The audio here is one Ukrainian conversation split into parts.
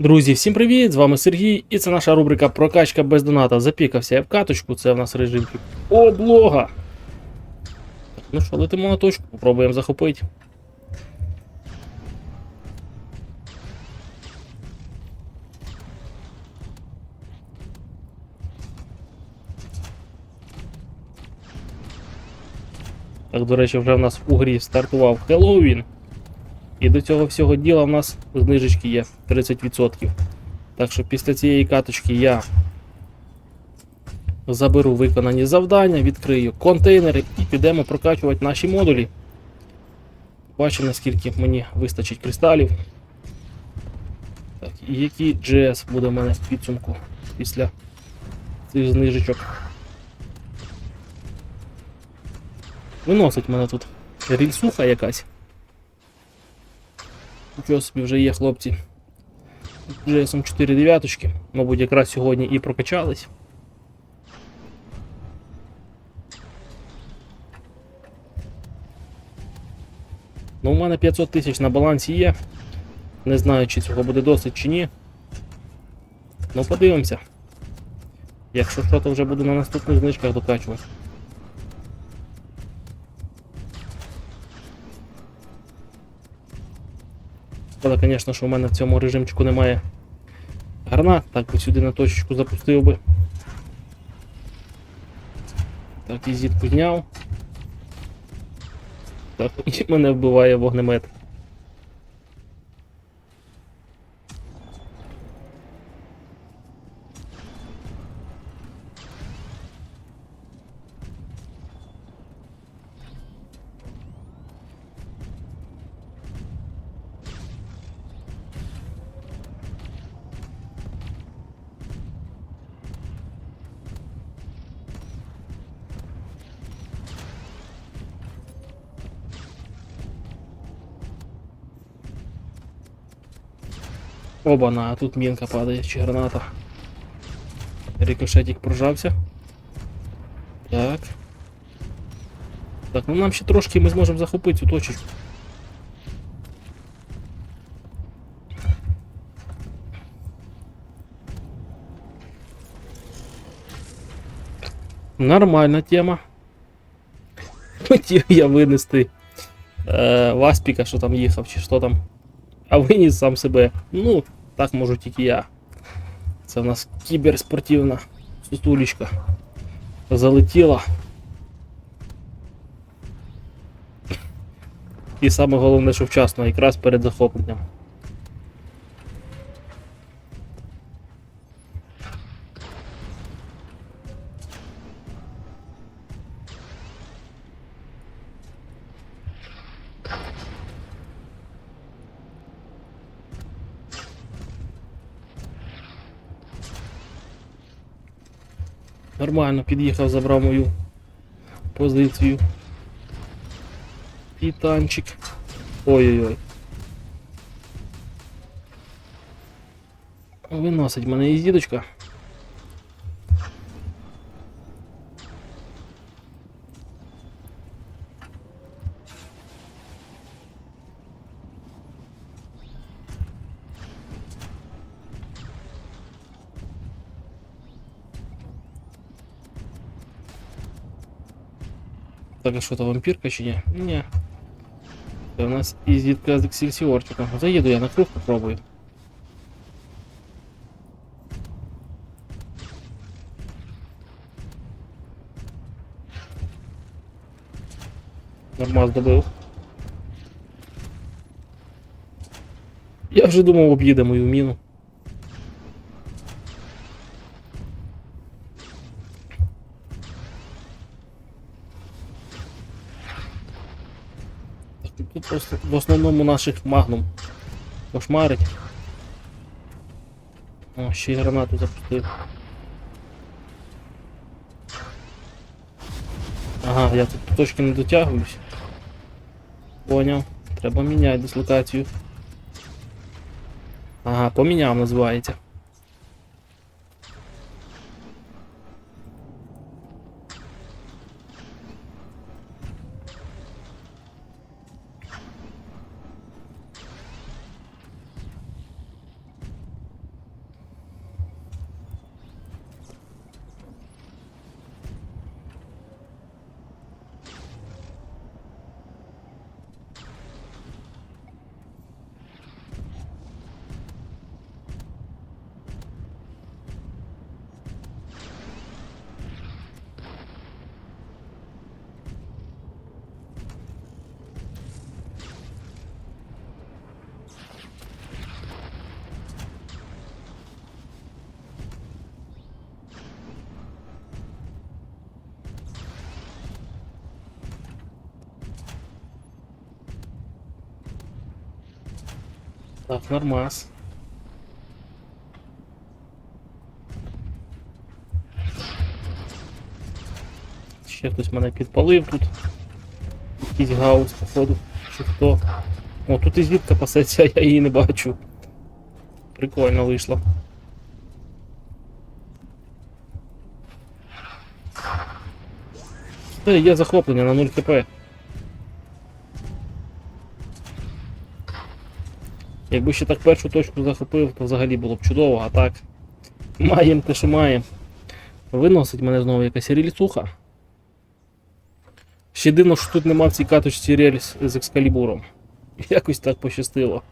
Друзі, всім привіт! З вами Сергій, і це наша рубрика Прокачка без доната. Запікався я в каточку, це в нас режим облога. Ну що, летимо на точку, попробуємо захопити. Так, до речі, вже в нас у грі стартував Хеллоуін. І до цього всього діла в нас знижечки є 30%. Так що після цієї каточки я заберу виконані завдання, відкрию контейнери і підемо прокачувати наші модулі. Бачимо, наскільки мені вистачить кристалів. Так, і який GS буде в мене в підсумку після цих знижечок. Виносить мене тут рільсуха якась. Нічого собі вже є хлопці. GSM 4 дев'яточки, мабуть, якраз сьогодні і прокачались. Ну, у мене 500 тисяч на балансі є. Не знаю, чи цього буде досить чи ні. Ну, подивимося. Якщо що, то вже буду на наступних знижках докачувати. Шкода, звісно, що в мене в цьому режимчику немає гарна, так би сюди на точечку запустив би. Так, і зітку зняв. Так, і мене вбиває вогнемет. Оба-на, а тут мінка падає чи граната. Рикошетик прожався. Так. Так, ну нам ще трошки ми зможемо захопити цю точечку. Нормальна тема. Хотів я винести е, Васпіка, що там їхав, чи що там. А виніс сам себе. Ну, так можу тільки я. Це в нас кіберспортивна сутулічка Залетіла. І саме головне, що вчасно, якраз перед захопленням. Нормально, під'їхав, забрав мою позицію. І танчик. Ой-ой-ой. Виносить мене із дідочка. Так, а що то вампірка чи ні? Ні. Це у нас ізітка з ексельсіорчиком. Заїду я на круг попробую. Нормаз добив. Я вже думав об'їде мою міну. Просто в основному наших магнум кошмарить. О, ще й гранату запустив. Ага, я тут точки не дотягуюсь. Поняв. Треба міняти дислокацію. Ага, поміняв називається. Так, нормас. Ще хтось мене підпалив тут. Якийсь гаус, походу. Чи хто. О, тут і звідка пасеться, я її не бачу. Прикольно вийшло. Є захоплення на 0 хп. Якби ще так першу точку захопив, то взагалі було б чудово, а так. Маємо те, що маємо. Виносить мене знову якась рельсуха. Ще дивно, що тут нема в цій каточці рельс з екскалібуром. Якось так пощастило.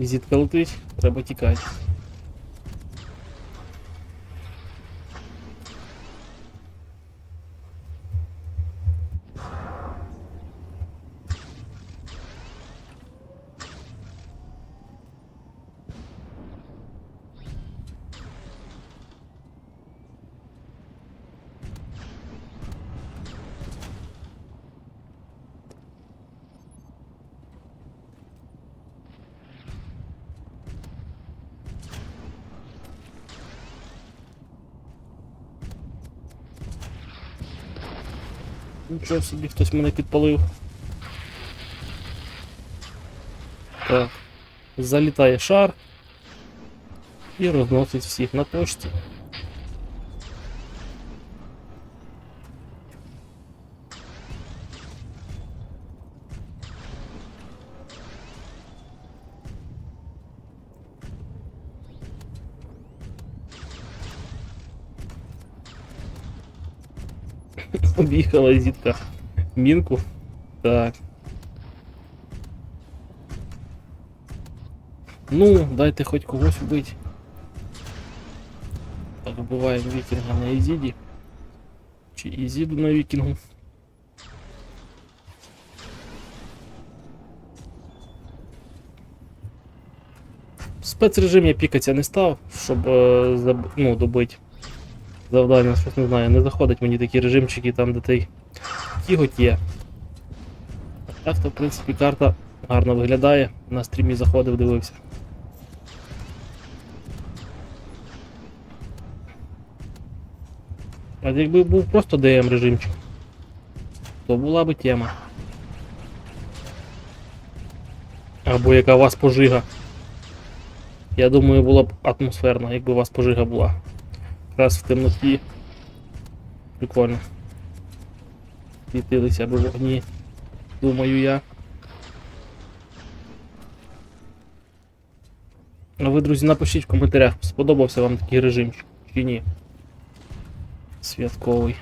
Візитка летить, треба тікати. Нічого собі хтось мене підпалив. Так. Залітає шар і розносить всіх на точці. Об'їхала зітка мінку. Так. Ну, дайте хоч когось вбити. Так, вбиваємо вікінга на Ізіді. Чи Ізіду на вікінгу. Спецрежим я пікатися не став, щоб заб... ну, добити завдання, щось не знаю, не заходить мені такі режимчики там, де той кіготь є. А Так то, в принципі, карта гарно виглядає. На стрімі заходив, дивився. А якби був просто DM режимчик, то була би тема. Або яка у вас пожига. Я думаю, було б атмосферно, якби у вас пожига була. Якраз в темноті. Прикольно. Світилися б вогні. Думаю я. А ви, друзі, напишіть в коментарях, сподобався вам такий режим чи ні. Святковий.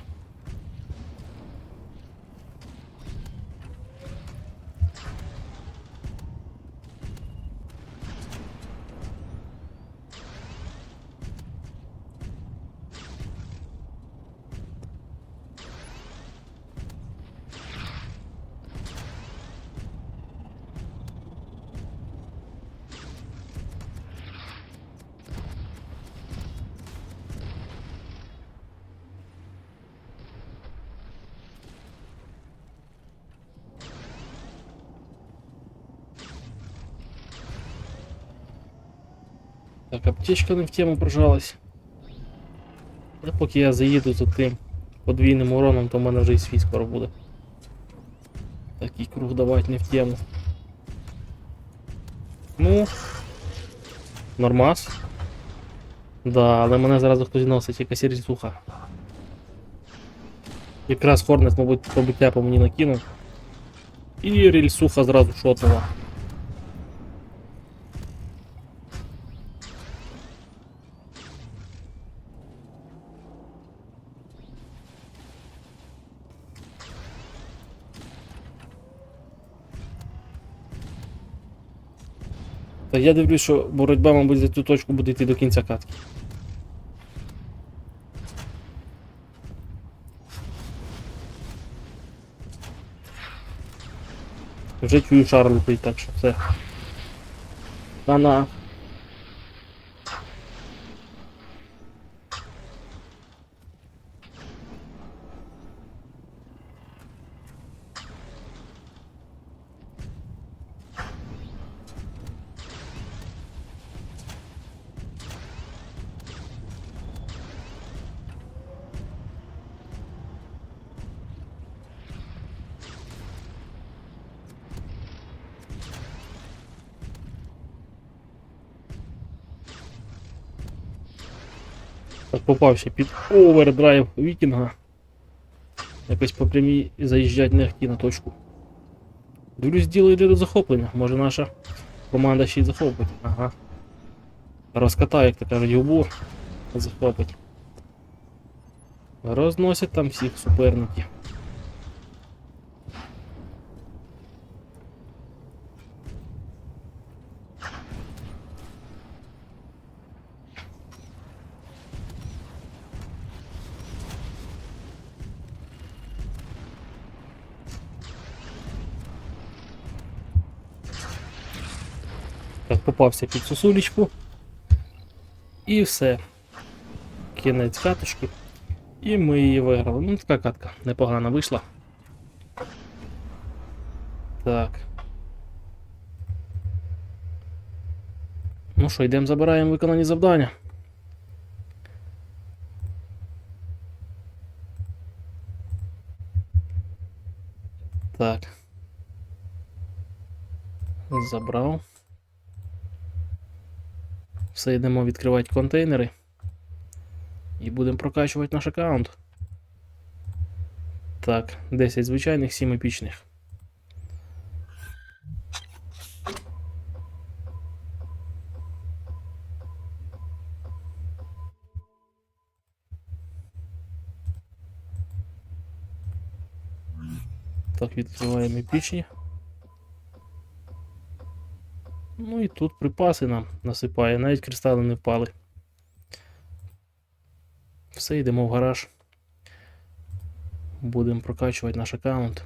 Аптечка не в тему прожалась. А поки я заїду за тим подвійним уроном, то в мене вже і свій скоро буде. Такий круг давати не в тему. Ну. Нормас. Да, але мене зразу хтось носить, якась різуха. Якраз Хорнет, мабуть, побиття по мені накинув. І рельсуха зразу шотнула. Та я дивлюсь, що боротьба, мабуть, за цю точку буде йти до кінця катки. Вже чую шар летить, так що все. На-на. Так, попався під овердрайв вікінга. Якось по прямій заїжджати не на точку. Дивлюсь, діло до захоплення. Може наша команда ще й захопить. Ага. Розкатає, як то кажуть. Захопить. Розносять там всіх суперників. Так, попався під сосулечку. І все. Кінець каточки. І ми її виграли. Ну, така катка непогано вийшла. Так. Ну що, йдемо забираємо виконані завдання. Так. Забрав. Все йдемо відкривати контейнери. І будемо прокачувати наш аккаунт. Так, 10 звичайних, 7 епічних. Так, відкриваємо епічні. Тут припаси нам насипає, навіть кристали не впали. Все, йдемо в гараж. Будемо прокачувати наш аккаунт.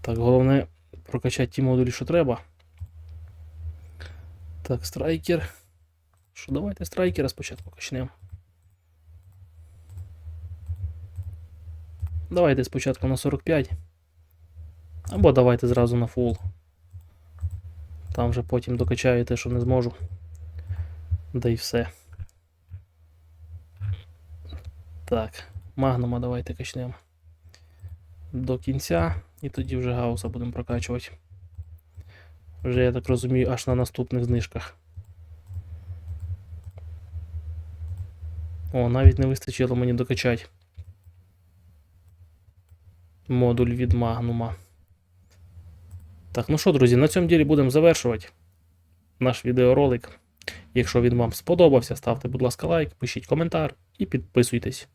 Так, головне прокачати ті модулі, що треба. Так, страйкер. Що, давайте страйкера спочатку качнемо. Давайте спочатку на 45. Або давайте зразу на фул. Там вже потім докачаю те, що не зможу. Да і все. Так, магнума давайте качнемо до кінця, і тоді вже гауса будемо прокачувати. Вже, я так розумію, аж на наступних знижках. О, навіть не вистачило мені докачати. Модуль від магнума. Так, ну що, друзі, на цьому ділі будемо завершувати наш відеоролик. Якщо він вам сподобався, ставте, будь ласка, лайк, пишіть коментар і підписуйтесь.